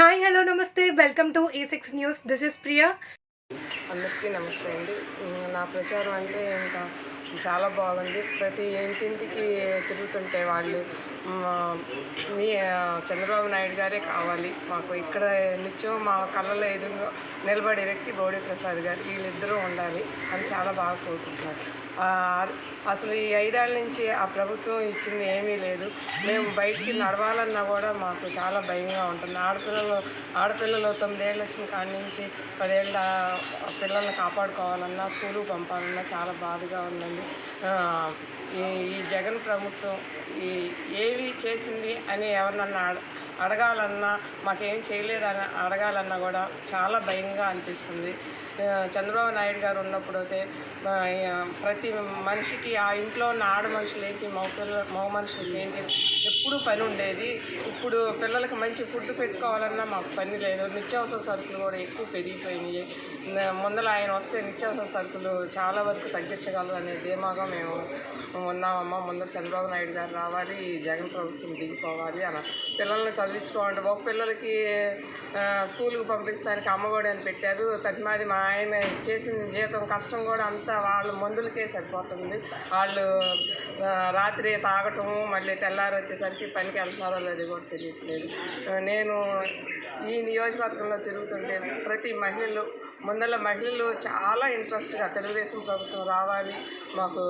Hi hello నమస్తే. Welcome to A six news. This is Priya. అందరికీ నమస్తే అండి. నా ప్రచారం అంటే ఇంకా చాలా బాగుంది. ప్రతి ఇంటింటికి తిరుగుతుంటే వాళ్ళు మీ చంద్రబాబు నాయుడు గారే కావాలి. మాకు ఇక్కడ నిత్యం మా కళ్ళలో ఎదురు నిలబడే వ్యక్తి బోడి ప్రసాద్ గారు. వీళ్ళిద్దరూ ఉండాలి అని చాలా బాగా కోరుకుంటున్నారు అసలు ఈ ఐదేళ్ళ నుంచి ఆ ప్రభుత్వం ఇచ్చింది ఏమీ లేదు. మేము బయటికి నడవాలన్నా కూడా మాకు చాలా భయంగా ఉంటుంది. ఆడపిల్లలు ఆడపిల్లలు తొమ్మిదేళ్ళు వచ్చిన కాడి నుంచి పదేళ్ళ పిల్లల్ని కాపాడుకోవాలన్నా స్కూలుకు పంపాలన్నా చాలా బాధగా ఉందండి. ఈ ఈ జగన్ ప్రభుత్వం ఈ ఏవి చేసింది అని ఎవరినన్నా అడ- అడగాలన్నా మాకేం చేయలేదని అడగాలన్నా కూడా చాలా భయంగా అనిపిస్తుంది. చంద్రబాబు నాయుడు గారు ఉన్నప్పుడు అయితే ప్రతి మనిషికి ఆ ఇంట్లో ఉన్న ఆడ మనుషులు ఏంటి మగపిల్ల మగ మనుషులు ఏంటి ఎప్పుడూ పని ఉండేది. ఇప్పుడు పిల్లలకి మంచి ఫుడ్ పెట్టుకోవాలన్నా మాకు పని లేదు. నిత్యావసర సరుకులు కూడా ఎక్కువ పెరిగిపోయినాయి. న- ముందర ఆయన వస్తే నిత్యావసర సరుకులు చాలా వరకు తగ్గించగలరు అనే ధీమాగా మేము ఉన్నామమ్మా ముందర చంద్రబాబు నాయుడు గారు రావాలి జగన్ ప్రభుత్వం దిగిపోవాలి అలా పిల్లల్ని చదివించుకోవాలంటే ఒక పిల్లలకి స్కూల్కి పంపిస్తానికి అమ్మఒడి అని పెట్టారు. తదిమాది మా ఆయన చేసిన జీతం కష్టం కూడా అంతా వాళ్ళ మందులకే సరిపోతుంది. వాళ్ళు రాత్రి తాగటము మళ్ళీ తెల్లారి వచ్చేసరికి పనికి వెళ్తున్నారో లేదో కూడా తెలియట్లేదు. నేను ఈ నియోజకవర్గంలో తిరుగుతుంటే ప్రతి మహిళలు ముందల మహిళలు చాలా ఇంట్రెస్ట్గా తెలుగుదేశం ప్రభుత్వం రావాలి మాకు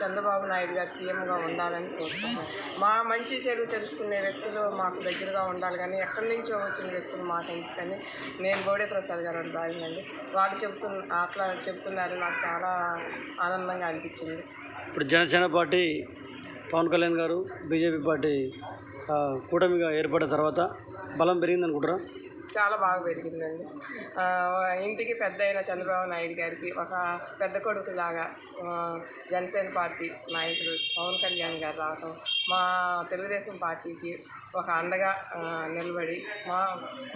చంద్రబాబు నాయుడు గారు సీఎంగా ఉండాలని కోరుకుంటున్నాం మా మంచి చెడు తెలుసుకునే వ్యక్తులు మాకు దగ్గరగా ఉండాలి కానీ ఎక్కడి నుంచో వచ్చిన వ్యక్తులు మాకు ఎందుకని నేను గోడే ప్రసాద్ గారు అని భావించండి వాళ్ళు చెప్తున్న అట్లా చెప్తున్నారు నాకు చాలా ఆనందంగా అనిపించింది. ఇప్పుడు జనసేన పార్టీ పవన్ కళ్యాణ్ గారు బీజేపీ పార్టీ కూటమిగా ఏర్పడిన తర్వాత బలం పెరిగిందనుకుంటారా చాలా బాగా పెరిగిందండి. ఇంటికి పెద్ద అయిన చంద్రబాబు నాయుడు గారికి ఒక పెద్ద కొడుకు లాగా జనసేన పార్టీ నాయకుడు పవన్ కళ్యాణ్ గారు రావటం మా తెలుగుదేశం పార్టీకి ఒక అండగా నిలబడి మా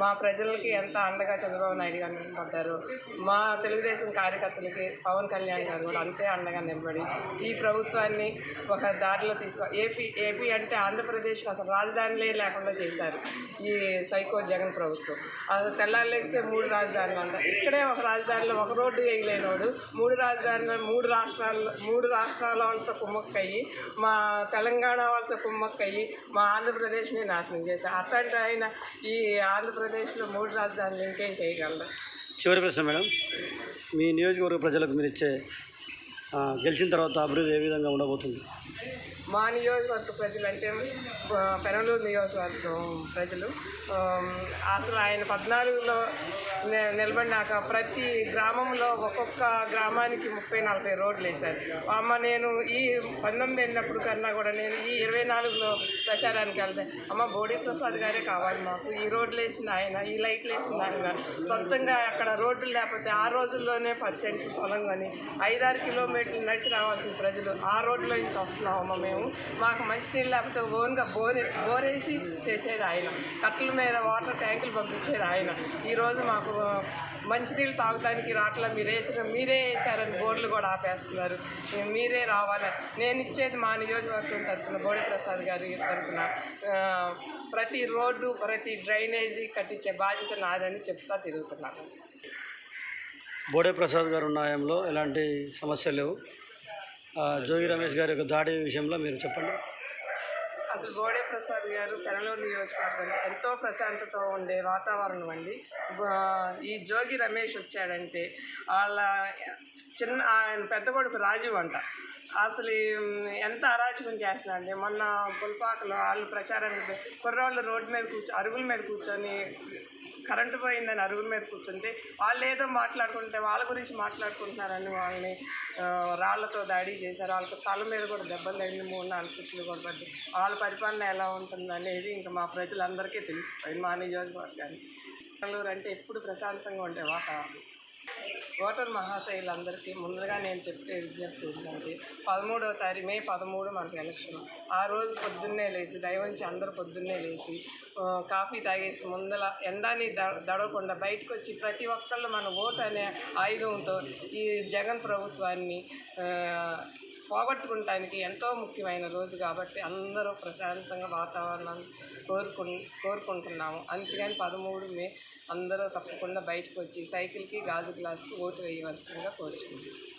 మా ప్రజలకి ఎంత అండగా చంద్రబాబు నాయుడు గారు నిలబడ్డారు మా తెలుగుదేశం కార్యకర్తలకి పవన్ కళ్యాణ్ గారు కూడా అంతే అండగా నిలబడి ఈ ప్రభుత్వాన్ని ఒక దారిలో తీసుకో ఏపీ ఏపీ అంటే ఆంధ్రప్రదేశ్కి అసలు రాజధానిలే లేకుండా చేశారు ఈ సైకో జగన్ ప్రభుత్వం. అసలు తెల్లారలేస్తే మూడు రాజధానులు అంట. ఇక్కడే ఒక రాజధానిలో ఒక రోడ్డు వేయలేనోడు మూడు రాజధానులు మూడు రాష్ట్రాల్లో మూడు రాష్ట్రాల వాళ్ళతో కుమ్మక్కయ్యి మా తెలంగాణ వాళ్ళతో కుమ్మక్కయ్యి మా ఆంధ్రప్రదేశ్ని నాశనం చేశారు. అట్లాంటి ఆయన ఈ ఆంధ్రప్రదేశ్లో మూడు రాజధానులు ఇంకేం చేయగలరు? చివరి ప్రశ్న మేడం. మీ నియోజకవర్గ ప్రజలకు మీరు ఇచ్చే గెలిచిన తర్వాత అభివృద్ధి ఏ విధంగా ఉండబోతుంది? మా నియోజకవర్గ ప్రజలు అంటే పెనలూరు నియోజకవర్గం ప్రజలు అసలు ఆయన పద్నాలుగులో నిలబడినాక ప్రతి గ్రామంలో ఒక్కొక్క గ్రామానికి ముప్పై నలభై రోడ్లు వేశారు. అమ్మ నేను ఈ పంతొమ్మిది వెళ్ళినప్పుడు కన్నా కూడా నేను ఈ ఇరవై నాలుగులో ప్రచారానికి వెళ్తే అమ్మ బోడీ ప్రసాద్ గారే కావాలి మాకు. ఈ రోడ్లు వేసింది ఆయన ఈ లైట్లు వేసింది ఆయన సొంతంగా అక్కడ రోడ్లు లేకపోతే ఆ రోజుల్లోనే పది సెంట్లు పొలం కానీ ఐదారు కిలోమీటర్లు నడిచి రావాల్సిన ప్రజలు ఆ రోడ్లో నుంచి వస్తున్నామమ్మ మేము. మాకు మంచినీళ్ళు లేకపోతే ఓన్గా బోర్ బోరేసి చేసేది ఆయన. కట్టల మీద వాటర్ ట్యాంకులు పంపించేది ఆయన. ఈరోజు మాకు మంచినీళ్ళు తాగడానికి రాట్లా మీరు వేసిన మీరే వేసారని బోర్లు కూడా ఆపేస్తున్నారు. మీరే రావాలని నేను ఇచ్చేది మా నియోజకవర్గం తరఫున బోడి ప్రసాద్ గారి తరఫున ప్రతి రోడ్డు ప్రతి డ్రైనేజీ కట్టించే బాధ్యత నాదని చెప్తా తిరుగుతున్నాను బోడే ప్రసాద్ గారు ఉన్నాయంలో ఎలాంటి సమస్యలు లేవు. జోగి రమేష్ గారి యొక్క దాడి విషయంలో మీరు చెప్పండి. అసలు బోడే ప్రసాద్ గారు పెనలూరు నియోజకవర్గం ఎంతో ప్రశాంతతో ఉండే వాతావరణం అండి. ఈ జోగి రమేష్ వచ్చాడంటే వాళ్ళ చిన్న ఆయన పెద్ద కొడుకు రాజీవ్ అంట. అసలు ఎంత అరాచకం చేస్తున్నాడు మొన్న పుల్పాకలో వాళ్ళు ప్రచారానికి కుర్రోళ్ళు రోడ్డు మీద కూర్చో అరుగుల మీద కూర్చొని కరెంటు పోయిందని అరుగుల మీద కూర్చుంటే వాళ్ళు ఏదో మాట్లాడుకుంటే వాళ్ళ గురించి మాట్లాడుకుంటున్నారని వాళ్ళని రాళ్ళతో దాడి చేశారు. వాళ్ళకి తల మీద కూడా దెబ్బలు తగిలి మూడు నాలుగు కుట్లు కూడా పడ్డాయి. వాళ్ళ పరిపాలన ఎలా ఉంటుంది అనేది ఇంకా మా ప్రజలందరికీ తెలిసిపోయింది మా నియోజకవర్గానికి. బెంగళూరు అంటే ఎప్పుడు ప్రశాంతంగా ఉండే వాతావరణం. ఓటర్ మహాశైలందరికీ ముందుగా నేను చెప్పే విజ్ఞప్తి ఏంటంటే పదమూడవ తారీఖు మే పదమూడు మనకు ఎలక్షన్. ఆ రోజు పొద్దున్నే లేచి దయవంచి అందరూ పొద్దున్నే లేచి కాఫీ తాగేసి ముందల ఎండాని ద- దడవకుండా బయటకు వచ్చి ప్రతి ఒక్కళ్ళు మన ఓటు అనే ఆయుధంతో ఈ జగన్ ప్రభుత్వాన్ని పోగొట్టుకుంటానికి ఎంతో ముఖ్యమైన రోజు కాబట్టి అందరూ ప్రశాంతంగా వాతావరణం కోరుకు కోరుకుంటున్నాము. అందుకని పదమూడు మే అందరూ తప్పకుండా బయటకు వచ్చి సైకిల్కి గాజు గ్లాస్కి ఓటు వేయవలసిందిగా కోరుచున్నాము